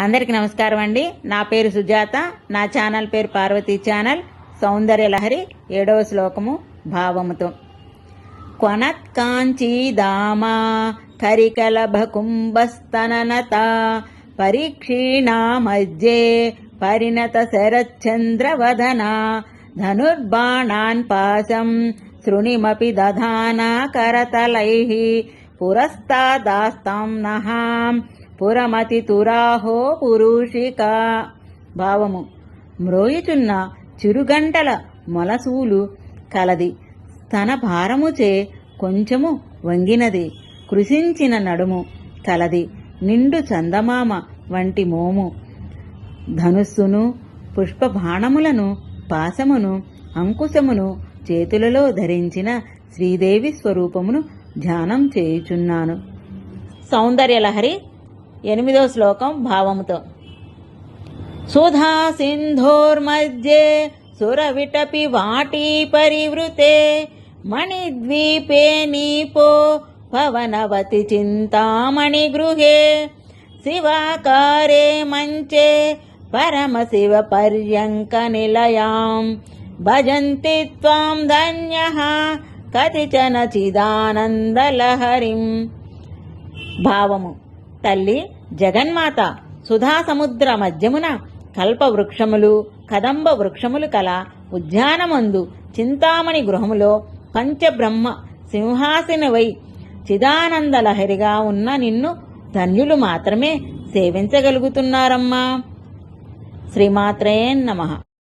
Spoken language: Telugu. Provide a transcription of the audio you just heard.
అందరికి నమస్కారం అండి. నా పేరు సుజాత. నా ఛానల్ పేరు పార్వతీ ఛానల్. సౌందర్య లహరి ఏడవ శ్లోకము భావముతో. క్వనత్కాంచీదామా కరికలభకుంభస్తననత పరీక్షీణా మధ్యే పరిణత శరచంద్రవదన ధనుర్బాణాన్ పాశం శృణిమపి దధానా కరతలై పురస్తాదాస్తాం నహాం పురమతి తురాహో పురుషిక. భావము. మ్రోయుచున్న చిరుగంటల మొలసూలు కలది. తన భారముచే కొంచెము వంగినది. కృషించిన నడుము కలది. నిండు చందమామ వంటి మోము. ధనుస్సును పుష్పబాణములను పాశమును అంకుశమును చేతులలో ధరించిన శ్రీదేవి స్వరూపమును ధ్యానం చేయుచున్నాను. సౌందర్యలహరి ఎనిమిదో శ్లోకం భావముతో. సుధా సింధోర్మధ్యే సురవిటపి వాటీ పరివృతే మణిద్వీపే నీపో పవనవతి చింతామణి గృహే శివాకారే మంచే పరమశివ పర్యంక నిలయాం భజంతి త్వాం ధన్య కతిచన చిదానందలహరిం. భావము. తల్లి జగన్మాత సుధా సముద్ర మధ్యమున కల్ప వృక్షములు కదంబ వృక్షములు కల ఉద్యానమందు చింతామణి గృహములో పంచబ్రహ్మ సింహాసనవై చిదానందలహరిగా ఉన్న నిన్ను ధన్యులు మాత్రమే సేవించగలుగుతున్నారమ్మా. శ్రీమాత్రే నమః.